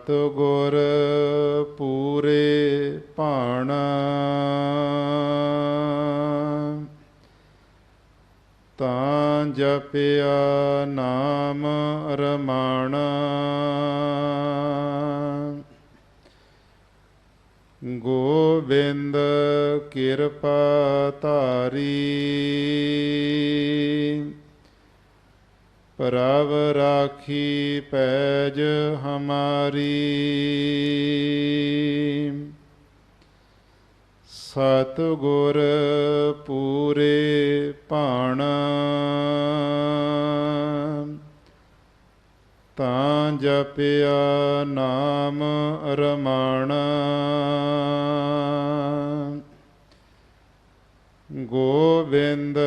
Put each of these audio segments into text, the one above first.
ਸਤ ਗੁਰ ਪੂਰੇ ਭਾਣਾ। ਤਾਂ ਜਪਿਆ ਨਾਮ ਰਮਾਣਾ। ਗੋਬਿੰਦ ਕਿਰਪਾ ਧਾਰੀ। ਪ੍ਰਭ ਰਾਖੀ ਪੈਜ ਹਮਾਰੀ। ਸਤ ਗੁਰ ਪੂਰੇ ਭਾਣਾ। ਤਾਂ ਜਪਿਆ ਨਾਮ ਰਮਾਣਾ। ਗੋਬਿੰਦ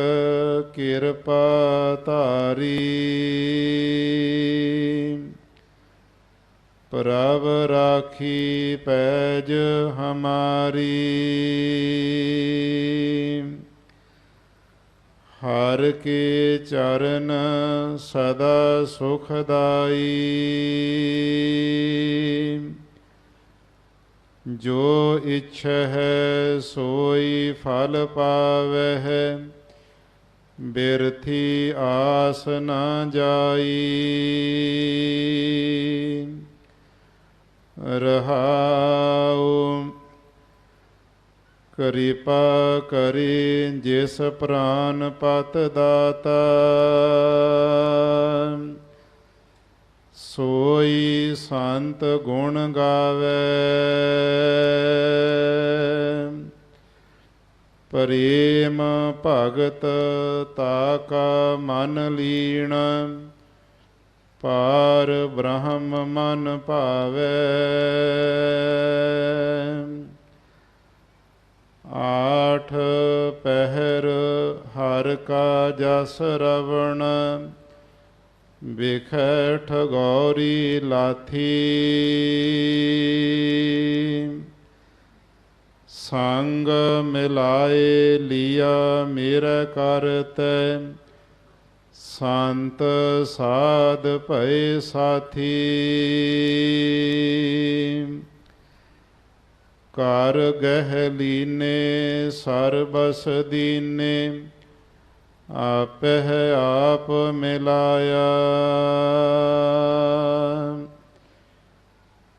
ਕਿਰਪਾ ਧਾਰੀ। ਪ੍ਰਭ ਰਾਖੀ ਪੈਜ ਹਮਾਰੀ। ਹਰ ਕੇ ਚਰਨ ਸਦਾ ਸੁਖਦਾਈ। ਜੋ ਇੱਛ ਹੈ ਸੋਈ ਫਲ ਪਾਵਹਿ ਬਿਰਥੀ ਆਸ ਨਾ ਜਾਈ ਰਹਾਉ ਕਿਰਪਾ ਕਰੇ ਜਿਸ ਪ੍ਰਾਨ ਪਤ ਦਾਤਾ ਸੋਈ ਸੰਤ ਗੁਣ ਗਾਵੇ। ਪ੍ਰੇਮ ਭਗਤ ਤਾਕਾ ਮਨ ਲੀਣ। ਪਾਰ ਬ੍ਰਹਮ ਮਨ ਭਾਵੇ। ਆਠ ਪਹਿਰ ਹਰ ਕਾ ਜਸ ਰਵਣ। ਵਿਖੈ ਠਗੌਰੀ ਲਾਥੀ ਸੰਗ ਮਿਲਾਏ ਲਿਆ ਮੇਰਾ ਕਰਤੈ ਸੰਤ ਸਾਧ ਭਏ ਸਾਥੀ ਕਰ ਗਹਿ ਲੀਨੇ ਸਰਬਸ ਦੀਨੇ ਆਪਹਿ ਆਪ ਮਿਲਾਇਆ।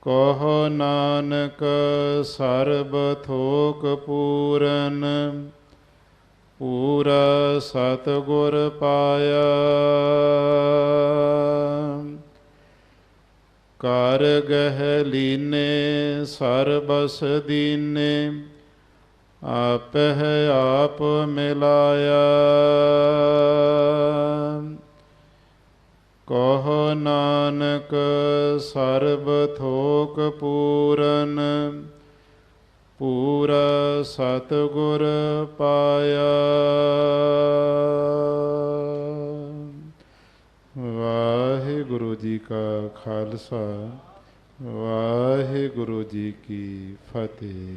ਕਹੋ ਨਾਨਕ ਸਰਬ ਥੋਕ ਪੂਰਨ, ਪੂਰਾ ਸਤਗੁਰ ਪਾਇਆ। ਕਰ ਗਹਿ ਲੀਨੇ ਸਰਬਸ ਦੀਨੇ ਆਪਹਿ ਆਪ ਮਿਲਾਇਆ। ਕਹੋ ਨਾਨਕ ਸਰਬ ਥੋਕ ਪੂਰਨ, ਪੂਰਾ ਸਤਗੁਰ ਪਾਇਆ। ਵਾਹਿਗੁਰੂ ਜੀ ਕਾ ਖਾਲਸਾ, ਵਾਹਿਗੁਰੂ ਜੀ ਕੀ ਫਤਿਹ।